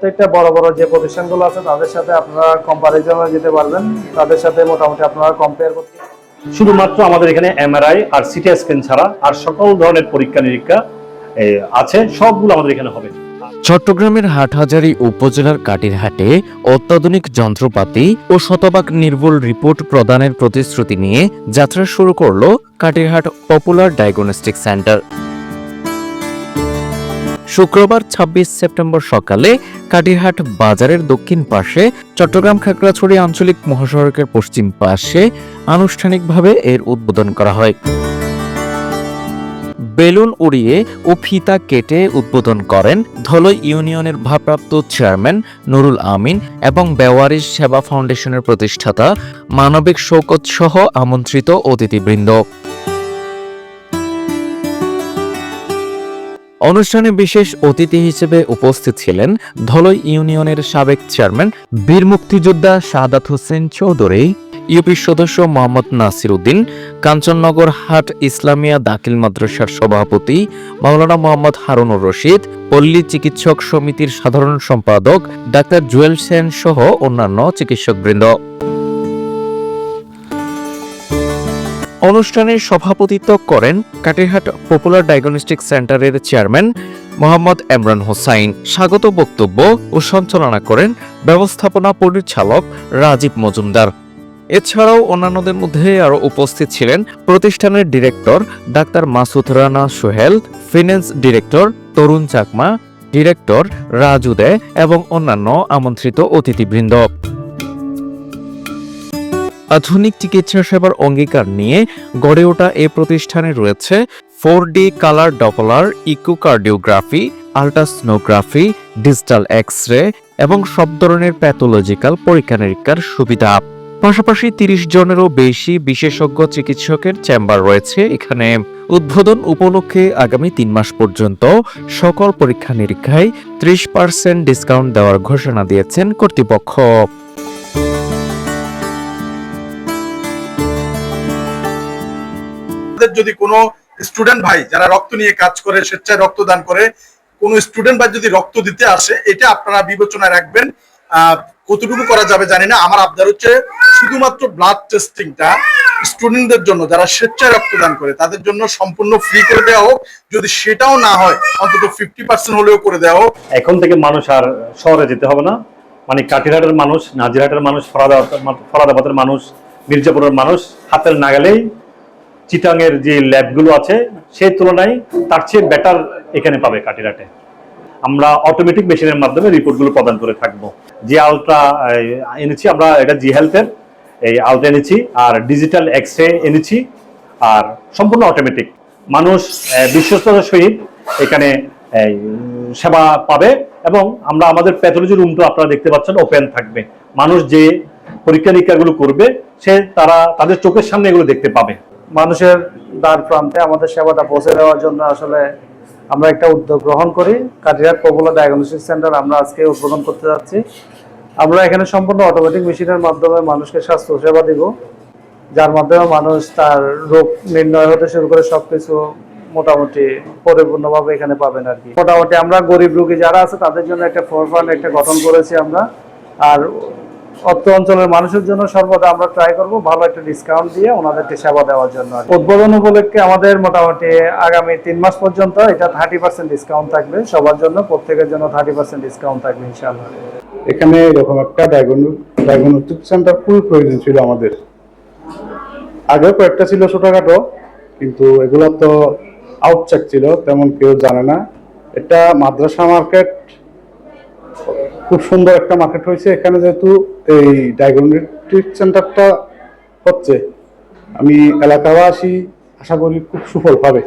প্রত্যেকটা বড় বড় যে প্রতিষ্ঠানগুলো আছে তাদের সাথে আপনারা কম্পারিজনে যেতে পারবেন। তাদের সাথে মোটামুটি আপনারা কম্পেয়ার করতে শুধুমাত্র আমাদের এখানে এমআরআই আর সিটি স্ক্যান ছাড়া আর সকল ধরনের পরীক্ষা নিরীক্ষা আছে। সবগুলো আমাদের এখানে হবে। চট্টগ্রামের হাটহাজারী উপজেলার কাটিরহাটে অত্যাধুনিক যন্ত্রপাতি ও শতভাগ নির্ভুল রিপোর্ট প্রদানের প্রতিশ্রুতি নিয়ে যাত্রা শুরু করল কাটিরহাট পপুলার ডায়াগনস্টিক সেন্টার। শুক্রবার ২৬ সেপ্টেম্বর সকালে কাটিরহাট বাজারের দক্ষিণ পাশে চট্টগ্রাম খাগড়াছড়ি আঞ্চলিক মহাসড়কের পশ্চিম পাশে আনুষ্ঠানিকভাবে এর উদ্বোধন করা হয়। বেলুন উড়িয়ে ও ফিতা কেটে উদ্বোধন করেন ধলই ইউনিয়নের ভারপ্রাপ্ত চেয়ারম্যান নুরুল আমিন এবং বেওয়ারিশ সেবা ফাউন্ডেশনের প্রতিষ্ঠাতা মানবিক শৌকত সহ আমন্ত্রিত অতিথিবৃন্দ। অনুষ্ঠানে বিশেষ অতিথি হিসেবে উপস্থিত ছিলেন ধলই ইউনিয়নের সাবেক চেয়ারম্যান, বীর মুক্তিযোদ্ধা শাহাদাত হোসেন চৌধুরী ইউপি সদস্য মোহাম্মদ নাসির উদ্দিন, কাঞ্চননগর হাট ইসলামিয়া দাখিল মাদ্রাসার সভাপতি মাওলানা মোহাম্মদ হারুনুর রশিদ, পল্লী চিকিৎসক সমিতির সাধারণ সম্পাদক ডাক্তার জুয়েল সেন সহ অন্যান্য চিকিৎসকবৃন্দ। অনুষ্ঠানে সভাপতিত্ব করেন কাটিরহাট পপুলার ডায়াগনস্টিক সেন্টারের চেয়ারম্যান মোহাম্মদ এমরান হোসাইন। স্বাগত বক্তব্য ও সঞ্চালনা করেন ব্যবস্থাপনা পরিচালক রাজীব মজুমদার। এছাড়াও অন্যান্যদের মধ্যে আরও উপস্থিত ছিলেন প্রতিষ্ঠানের director doctor Masud Rana Sohel, finance director Tarun Chakma, director Raju De এবং অন্যান্য আমন্ত্রিত অতিথিবৃন্দ। আধুনিক চিকিৎসা সেবার অঙ্গীকার নিয়ে গড়ে ওঠা এ প্রতিষ্ঠানে রয়েছে four D colour Doppler, echocardiography, ultrasonography, digital X ray এবং সব ধরনের প্যাথোলজিক্যাল পরীক্ষা নিরীক্ষার সুবিধা। পাশাপাশি তিরিশ জনেরও বেশি বিশেষজ্ঞ চিকিৎসকের চেম্বার রয়েছে। এখানে উদ্বোধন উপলক্ষে আগামী তিন মাস পর্যন্ত সকল পরীক্ষা নিরীক্ষায় ত্রিশ পার্সেন্ট ডিসকাউন্ট দেওয়ার ঘোষণা দিয়েছেন কর্তৃপক্ষ। আমাদের যদি কোনো স্টুডেন্ট ভাই যারা রক্ত নিয়ে কাজ করে, স্বেচ্ছায় রক্তদান করে, কোনো স্টুডেন্ট ভাই যদি রক্ত দিতে আসে, এটা আপনারা বিবেচনায় রাখবেন। কতটুকু করা যাবে জানি না। আমার আবদার হচ্ছে শুধুমাত্র ব্লাড টেস্টিংটা স্টুডেন্টদের জন্য, যারা স্বেচ্ছায় রক্তদান করে, তাদের জন্য সম্পূর্ণ ফ্রি করে দেওয়া হোক। যদি সেটাও না হয়, অন্তত ফিফটি পার্সেন্ট হলেও করে দেওয়া হোক। এখন থেকে মানুষ আর শহরে যেতে হবে না। মানে কাটিরহাটের মানুষ, নাজিরহাটের মানুষ ফরাদাবাদ ফরাদাবাদের মানুষ, মির্জাপুরের মানুষ, হাতের নাগালেই চিটাংয়ের যে ল্যাবগুলো আছে, সেই তুলনায় তার চেয়ে বেটার এখানে পাবে কাটিরহাটে আমরা অটোমেটিক মেশিনের মাধ্যমে রিপোর্টগুলো প্রদান করে থাকব। যে আলট্রা এনেছি, আমরা এটা জি হেলথের এই আলট্রা এনেছি, আর ডিজিটাল এক্স রে এনেছি, আর সম্পূর্ণ অটোমেটিক মানুষ বিশ্বস্ততার সহিত এখানে সেবা পাবে, এবং আমরা আমাদের প্যাথোলজি রুমটা আপনারা দেখতে পাচ্ছেন ওপেন থাকবে। মানুষ যে পরীক্ষা নিরীক্ষাগুলো করবে, সে তারা, তাদের চোখের সামনে এগুলো দেখতে পাবে। মানুষের দ্বার প্রান্তে আমাদের সেবাটা পৌঁছে দেওয়ার জন্য আসলে আমরা একটা উদ্যোগ গ্রহণ করি। কাটিরহাট পপুলার ডায়াগনস্টিক সেন্টার আমরা আজকে উদ্বোধন করতে যাচ্ছি। আমরা এখানে সম্পূর্ণ অটোমেটিক মেশিনের মাধ্যমে মানুষকে স্বাস্থ্য সেবা দিব, যার মাধ্যমে মানুষ তার রোগ নির্ণয় হতে শুরু করে সবকিছু মোটামুটি পরিপূর্ণভাবে এখানে পাবেন আর কি। মোটামুটি আমরা গরিব রোগী যারা আছে তাদের জন্য একটা ফোর ফান্ড একটা গঠন করেছি আমরা। আর অত্র অঞ্চলের মানুষের জন্য সর্বদা আমরা ট্রাই করব ভালো একটা ডিসকাউন্ট দিয়ে ওনাদেরকে সেবা দেওয়ার জন্য উদ্বোধন উপলক্ষে আমাদের মোটামুটি আগামী তিন মাস পর্যন্ত এটা থার্টি পার্সেন্ট ডিসকাউন্ট থাকবে। সবার জন্য, প্রত্যেকের জন্য থার্টি পার্সেন্ট ডিসকাউন্ট থাকবে ইনশাআল্লাহ। এখানে এরকম একটা ডায়াগনস্টিক সেন্টার খুবই প্রয়োজন ছিল আমাদের। আগেও কয়েকটা ছিল ছোটখাটো, কিন্তু এগুলো তো আউটচেক ছিল, তেমন কেউ জানে না। এটা মাদ্রাসা মার্কেট, খুব সুন্দর একটা মার্কেট হয়েছে। এখানে যেহেতু এই ডায়াগনস্টিক সেন্টারটা হচ্ছে। আমি এলাকাবাসী আশা করি খুব সুফল পাবে।